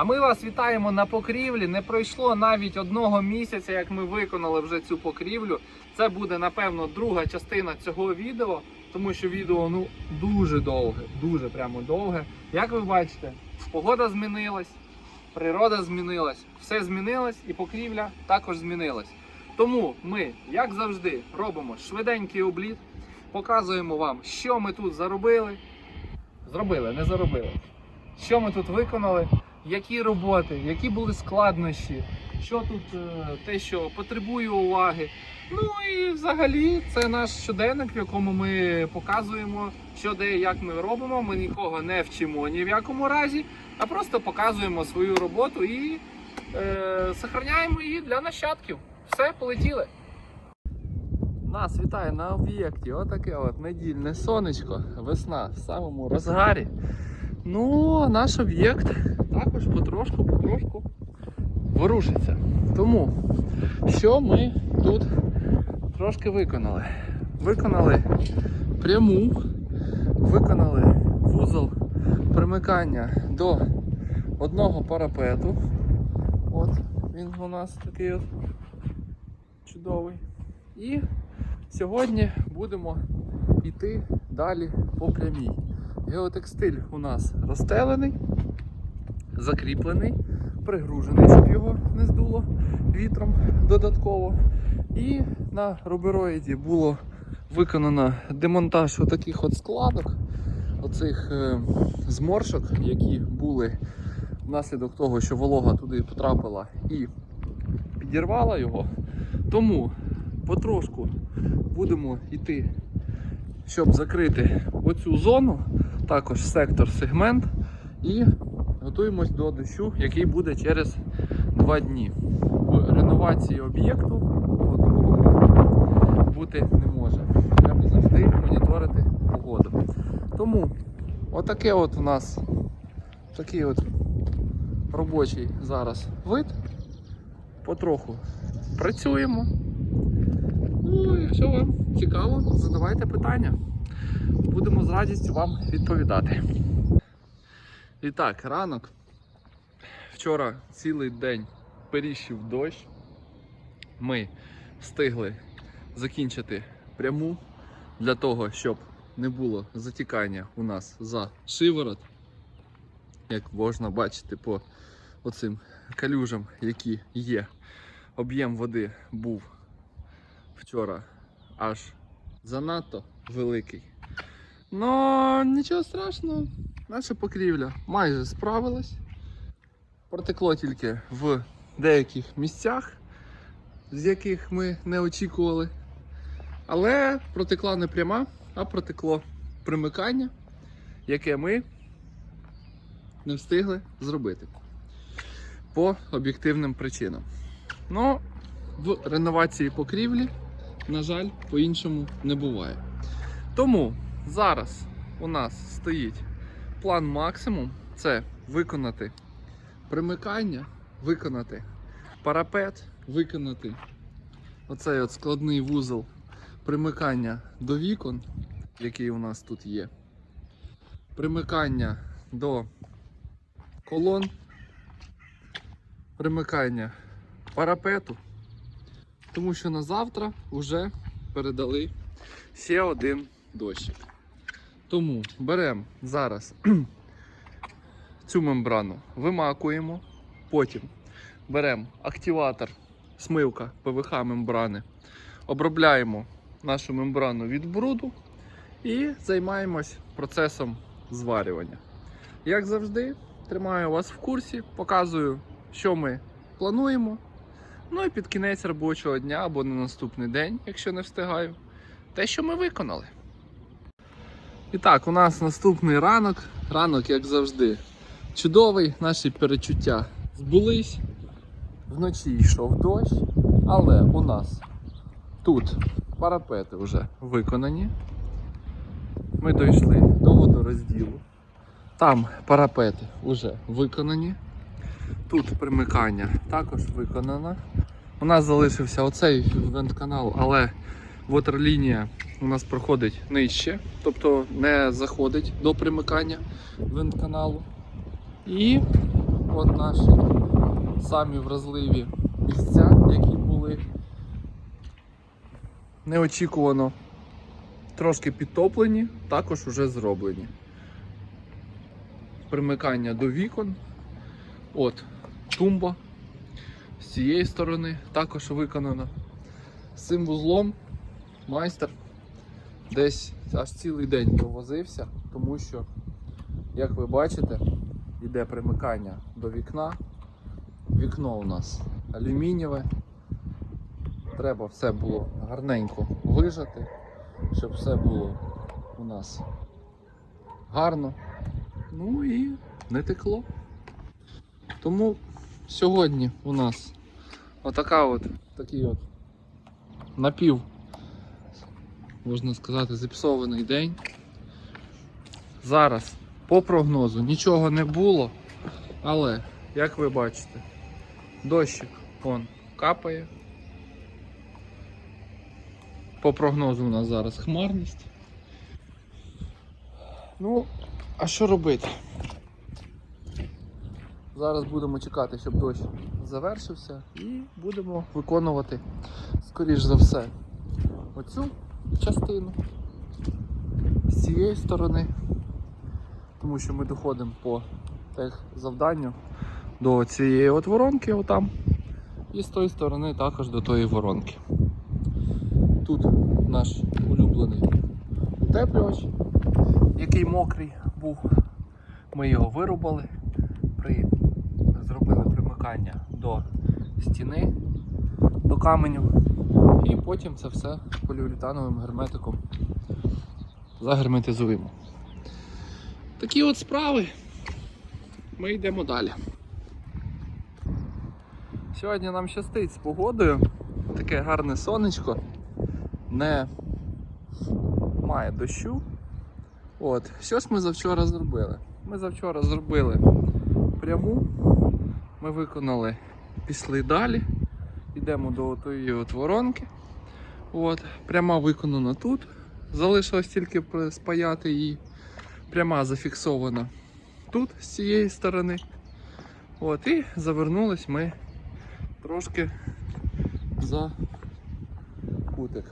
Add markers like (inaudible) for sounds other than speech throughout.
А ми вас вітаємо на покрівлі. Не пройшло навіть одного місяця, як ми виконали вже цю покрівлю. Це буде напевно друга частина цього відео, тому що відео ну дуже довге, дуже прямо довге. Як ви бачите, погода змінилась, природа змінилась, все змінилось і покрівля також змінилась. Тому ми, як завжди, робимо швиденький обліт, показуємо вам, що ми тут заробили. Зробили, не заробили. Що ми тут виконали, які роботи, які були складнощі, що тут е, те, що потребує уваги. Ну і взагалі це наш щоденник, в якому ми показуємо, що де як ми робимо. Ми нікого не вчимо ні в якому разі, а просто показуємо свою роботу і е, сохраняємо її для нащадків. Все, полетіли. Нас вітає на об'єкті. Отаке от недільне сонечко, весна в самому розгарі. Ну, наш об'єкт також потрошку-потрошку ворушиться. Тому, що ми тут трошки виконали? Виконали пряму, виконали вузол примикання до одного парапету. От він у нас такий от чудовий. І сьогодні будемо йти далі по прямій. Геотекстиль у нас розстелений, закріплений, пригружений, щоб його не здуло вітром додатково. І на рубероїді було виконано демонтаж отаких от складок, оцих е, зморшок, які були внаслідок того, що волога туди потрапила і підірвала його. Тому потрошку будемо йти, щоб закрити оцю зону, також сектор сегмент, і готуємось до дощу, який буде через два дні. В реновації об'єкту бути не може. Треба завжди моніторити погоду. Тому отаке от у нас такий от робочий зараз вид. Потроху працюємо. Ну, якщо вам цікаво, задавайте питання. Будемо з радістю вам відповідати. І так, ранок. Вчора цілий день періщив дощ. Ми встигли закінчити пряму для того, щоб не було затікання у нас за шиворот. Як можна бачити по оцим калюжам, які є. Об'єм води був вчора аж занадто великий. Ну, нічого страшного, наша покрівля майже справилась. Протекло тільки в деяких місцях, з яких ми не очікували. Але протекла не пряма, а протекло примикання, яке ми не встигли зробити по об'єктивним причинам. Ну, в реновації покрівлі, на жаль, по-іншому не буває. Тому зараз у нас стоїть план максимум це виконати примикання, виконати парапет, виконати оцей от складний вузол примикання до вікон, який у нас тут є. Примикання до колон, примикання парапету, тому що на завтра вже передали ще один дощик. Тому беремо зараз (clears throat) цю мембрану, вимакуємо, потім беремо активатор, смивка ПВХ мембрани, обробляємо нашу мембрану від бруду і займаємось процесом зварювання. Як завжди, тримаю вас в курсі, показую, що ми плануємо. Ну і під кінець робочого дня або на наступний день, якщо не встигаю, те, що ми виконали. І так, у нас наступний ранок. Ранок, як завжди, чудовий. Наші перечуття збулись. Вночі йшов дощ, але у нас тут парапети вже виконані. Ми дійшли до водорозділу. Там парапети вже виконані. Тут примикання також виконано. У нас залишився оцей вентканал, але ватерлінія у нас проходить нижче, тобто не заходить до примикання вентканалу. І От наші самі вразливі місця, які були неочікувано трошки підтоплені, також вже зроблені. Примикання до вікон. От тумба з цієї сторони також виконана. З цим вузлом майстер десь аж цілий день провозився, тому що, як ви бачите, йде примикання до вікна. Вікно у нас алюмінієве. Треба все було гарненько вижати, щоб все було у нас гарно. Ну і не текло. Тому сьогодні у нас отака от, такий от напів, можна сказати, зіпсований день. Зараз по прогнозу нічого не було, але, як ви бачите, дощик он капає. По прогнозу у нас зараз хмарність. Ну, а що робити? Зараз будемо чекати, щоб дощ завершився і будемо виконувати, скоріш за все, оцю частину з цієї сторони, тому що ми доходимо по тех завданню до цієї от воронки отам, і з тої сторони також до тої воронки. Тут наш улюблений утеплювач, який мокрий був. Ми його вирубали, при... зробили примикання до стіни, до каменю, і потім це все поліуретановим герметиком загерметизуємо. Такі от справи. Ми йдемо далі. Сьогодні нам щастить з погодою. Таке гарне сонечко. Не має дощу. От, що ж ми завчора зробили? Ми завчора зробили пряму, ми виконали, пішли далі, йдемо до тої от воронки. От, пряма виконана тут. Залишилось тільки спаяти її. Пряма зафіксована тут з цієї сторони. От, і завернулись ми трошки за кутик.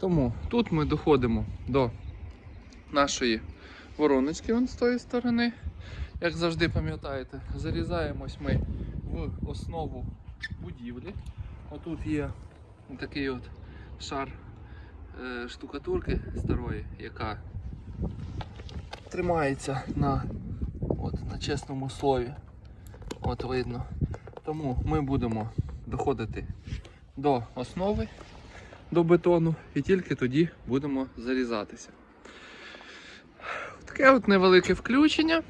Тому тут ми доходимо до нашої вороночки з тої сторони. Як завжди пам'ятаєте, зарізаємось ми в основу будівлі. Отут є такий от шар е, штукатурки старої, яка тримається на, от, на чесному слові. От видно. Тому ми будемо доходити до основи, до бетону і тільки тоді будемо зарізатися. Таке от невелике включення.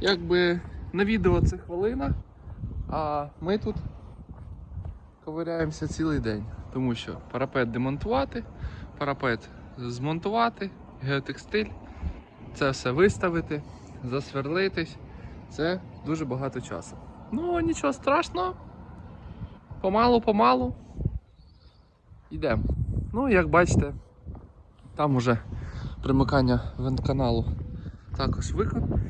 Якби на відео це хвилина, а ми тут ковиряємося цілий день, тому що парапет демонтувати, парапет змонтувати, геотекстиль, це все виставити, засверлитись. Це дуже багато часу. Ну, нічого страшного. Помалу-помалу. Йдемо. Ну, як бачите, там уже примикання вентканалу також виконано.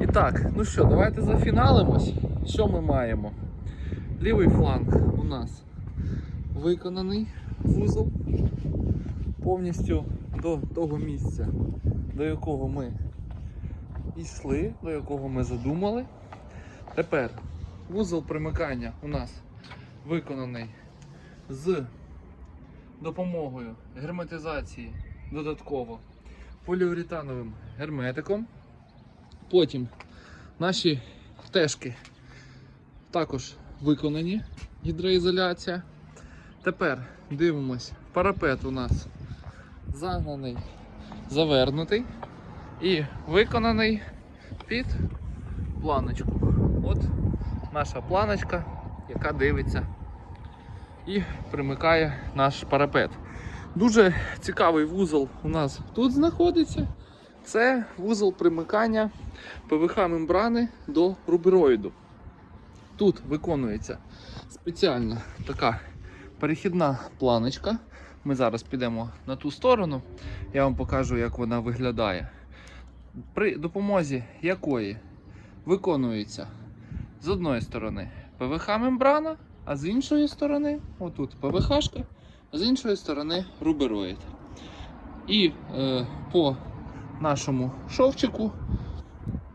І так, ну що, давайте зафіналимось. Що ми маємо? Лівий фланг у нас виконаний вузол повністю до того місця, до якого ми йшли, до якого ми задумали. Тепер вузол примикання у нас виконаний з допомогою герметизації додатково поліуретановим герметиком. Потім наші тежки також виконані, гідроізоляція. Тепер дивимось, парапет у нас загнаний, завернутий і виконаний під планочку. От наша планочка, яка дивиться і примикає наш парапет. Дуже цікавий вузол у нас тут знаходиться. Це вузол примикання ПВХ мембрани до рубероїду. Тут виконується спеціальна така перехідна планочка. Ми зараз підемо на ту сторону, я вам покажу, як вона виглядає. При допомозі якої виконується з одної сторони ПВХ-мембрана, а з іншої сторони, отут ПВХ-шка, а з іншої сторони рубероїд. І е, по нашому шовчику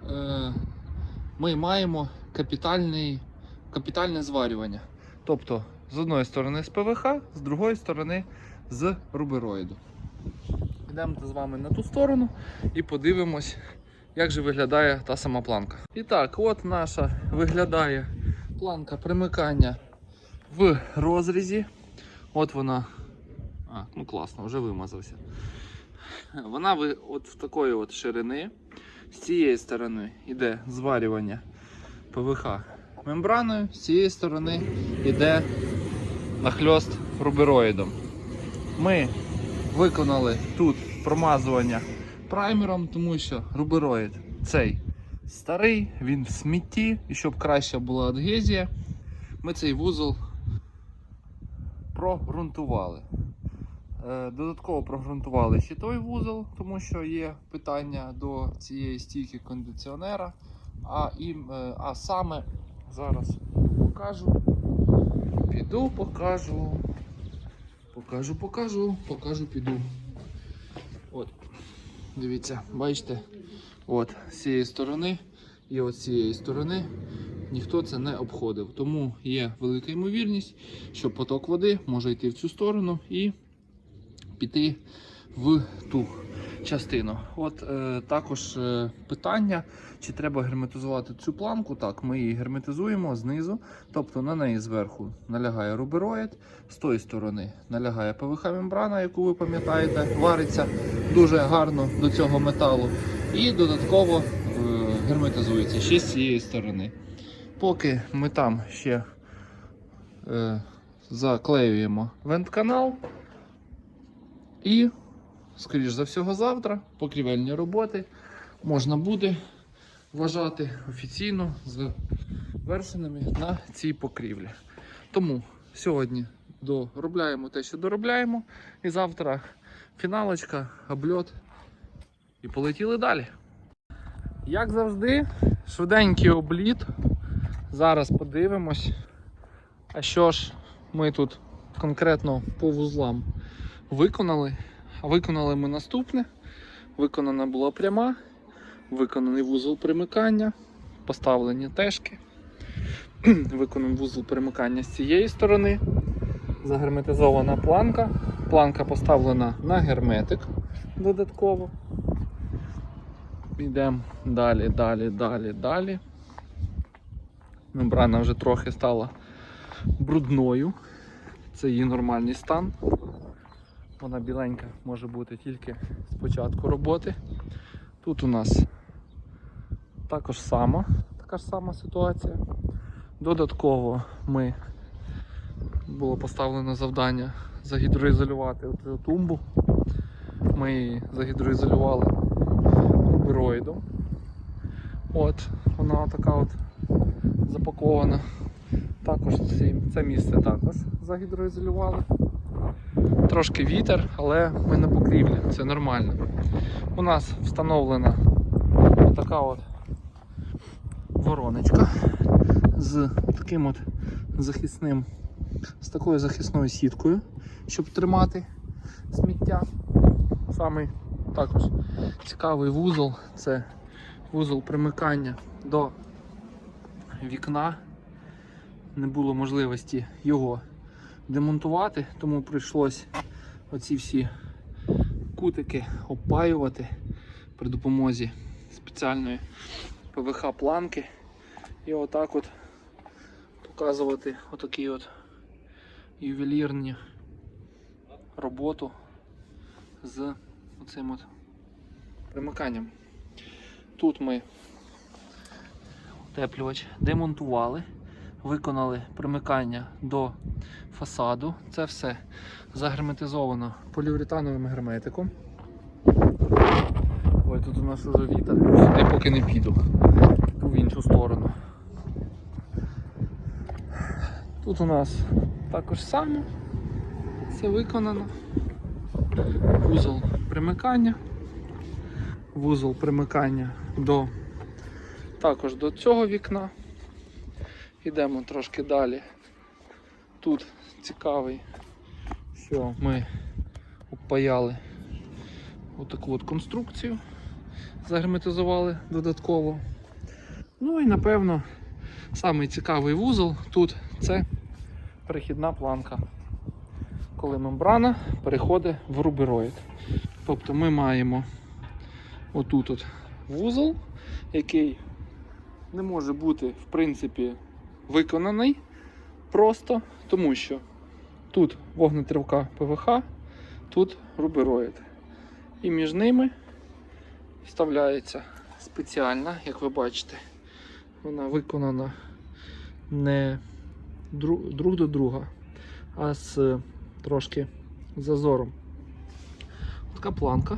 е, ми маємо капітальний, капітальне зварювання. Тобто з одної сторони з ПВХ, з другої сторони з рубероїду. Йдемо з вами на ту сторону і подивимось, як же виглядає та сама планка. І так, от наша виглядає планка примикання в розрізі. От вона. А, ну класно, вже вимазався. Вона от в такої от ширини. З цієї сторони йде зварювання ПВХ мембраною, з цієї сторони йде нахльост рубероїдом. Ми виконали тут промазування праймером, тому що рубероїд цей старий, він в смітті, і щоб краща була адгезія, ми цей вузол прогрунтували. Е, Додатково прогрунтували ще той вузол, тому що є питання до цієї стійки кондиціонера. А, ім, е, а саме зараз покажу. Піду, покажу. Покажу, покажу, покажу, піду. От. Дивіться, бачите, от з цієї сторони і от з цієї сторони ніхто це не обходив. Тому є велика ймовірність, що поток води може йти в цю сторону і піти в ту частину. От е, також е, питання, чи треба герметизувати цю планку. Так, ми її герметизуємо знизу, тобто на неї зверху налягає рубероїд, з тої сторони налягає ПВХ-мембрана, яку ви пам'ятаєте, вариться дуже гарно до цього металу. І додатково е, герметизується ще з цієї сторони. Поки ми там ще е, заклеюємо вентканал. І, скоріш за всього, завтра покрівельні роботи можна буде вважати офіційно завершеними на цій покрівлі. Тому сьогодні доробляємо те, що доробляємо, і завтра фіналочка, обльот і полетіли далі. Як завжди, швиденький обліт. Зараз подивимось. А що ж ми тут конкретно по вузлам виконали. Виконали ми наступне. Виконана була пряма, виконаний вузол примикання, поставлені тежки, (clears throat) виконаний вузол примикання з цієї сторони, загерметизована планка. Планка поставлена на герметик додатково. Йдемо далі, далі, далі, далі. Мембрана вже трохи стала брудною. Це її нормальний стан. Вона біленька може бути тільки з початку роботи. Тут у нас також сама, така ж сама ситуація. Додатково ми було поставлено завдання загідроізолювати оцю тумбу. Ми її загідроізолювали рубероїдом. От, вона така от запакована. Також це місце також загідроізолювали. Трошки вітер, але ми на покрівлі, це нормально. У нас встановлена така от вороночка з таким от захисним, з такою захисною сіткою, щоб тримати сміття. Самий також цікавий вузол це вузол примикання до вікна. Не було можливості його демонтувати, тому прийшлось оці всі кутики опаювати при допомозі спеціальної ПВХ-планки і отак от показувати отакі от ювелірні роботу з оцим от примиканням. Тут ми утеплювач демонтували, виконали примикання до фасаду. Це все загерметизовано поліуретановим герметиком. Ой, тут у нас уже вітер. Сюди поки не піду. В іншу сторону. Тут у нас також саме все виконано. Вузол примикання. Вузол примикання до також до цього вікна. Йдемо трошки далі. Тут цікавий, що ми обпаяли отаку от конструкцію, загерметизували додатково. Ну і напевно самий цікавий вузол тут це перехідна планка. Коли мембрана переходить в рубероїд. Тобто ми маємо отут от вузол, який не може бути в принципі виконаний просто, тому що тут вогнетривка ПВХ, тут рубероїд. І між ними вставляється спеціальна, як ви бачите, вона виконана не друг до друга, а з трошки зазором. Така планка.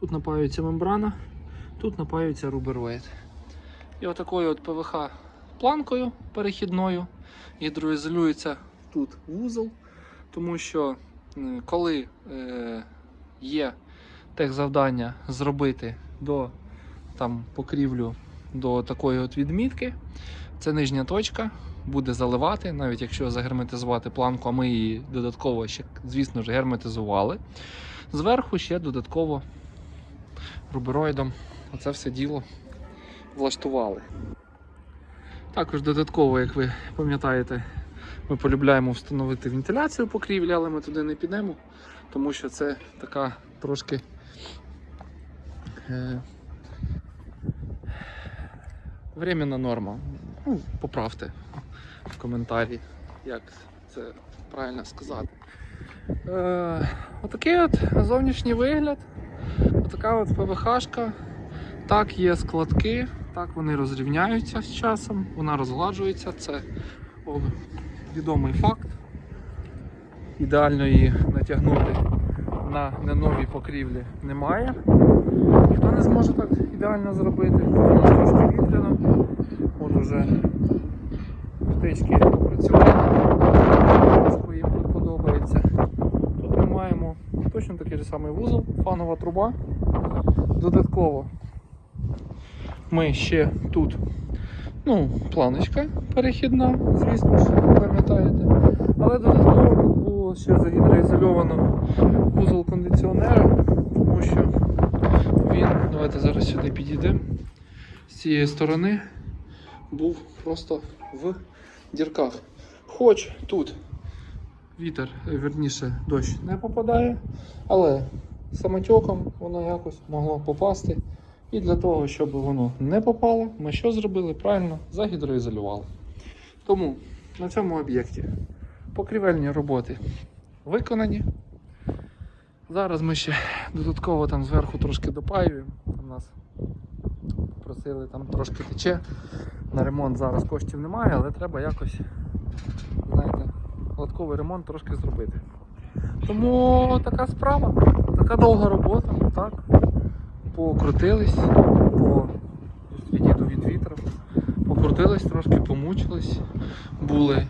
Тут напаюється мембрана, тут напаюється рубероїд. І отакою от ПВХ планкою перехідною гідроізолюється тут вузол, тому що е, коли е, є техзавдання зробити до там, покрівлю до такої от відмітки, це нижня точка, буде заливати, навіть якщо загерметизувати планку, а ми її додатково ще, звісно ж, герметизували. Зверху ще додатково рубероїдом оце все діло влаштували. Також додатково, як ви пам'ятаєте, ми полюбляємо встановити вентиляцію покрівлі, але ми туди не підемо, тому що це така трошки е, временна норма. Ну, поправте в коментарі, як це правильно сказати. Е, отакий от зовнішній вигляд. Отака от ПВХшка. Так, є складки, так вони розрівняються з часом, вона розгладжується, це відомий факт. Ідеально її натягнути на неновій покрівлі немає. Ніхто не зможе так ідеально зробити, тому що трошки вітряно. От уже птички Трошки їм тут подобається. Тут ми маємо точно такий же самий вузол, фанова труба. Додатково ми ще тут, ну, планочка перехідна, звісно ж, пам'ятаєте. Але додатково тут було ще загідроізольовано вузол кондиціонера, тому що він, давайте зараз сюди підійдемо, з цієї сторони був просто в дірках. Хоч тут вітер, верніше, дощ не попадає, але самотьоком воно якось могло попасти. І для того, щоб воно не попало, ми що зробили? Правильно загідроізолювали. Тому на цьому об'єкті покрівельні роботи виконані. Зараз ми ще додатково там зверху трошки допаюємо. Там нас просили там трошки тече. На ремонт зараз коштів немає, але треба якось, знаєте, гладковий ремонт трошки зробити. Тому така справа, така довга робота, так. Покрутились, по відійду від вітру, покрутились трошки, помучились. Були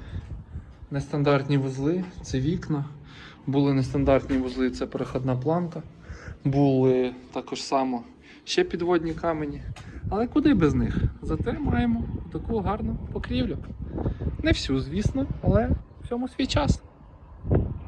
нестандартні вузли, це вікна, були нестандартні вузли, це переходна планка, були також само ще підводні камені. Але куди без них? Зате маємо таку гарну покрівлю. Не всю, звісно, але всьому свій час.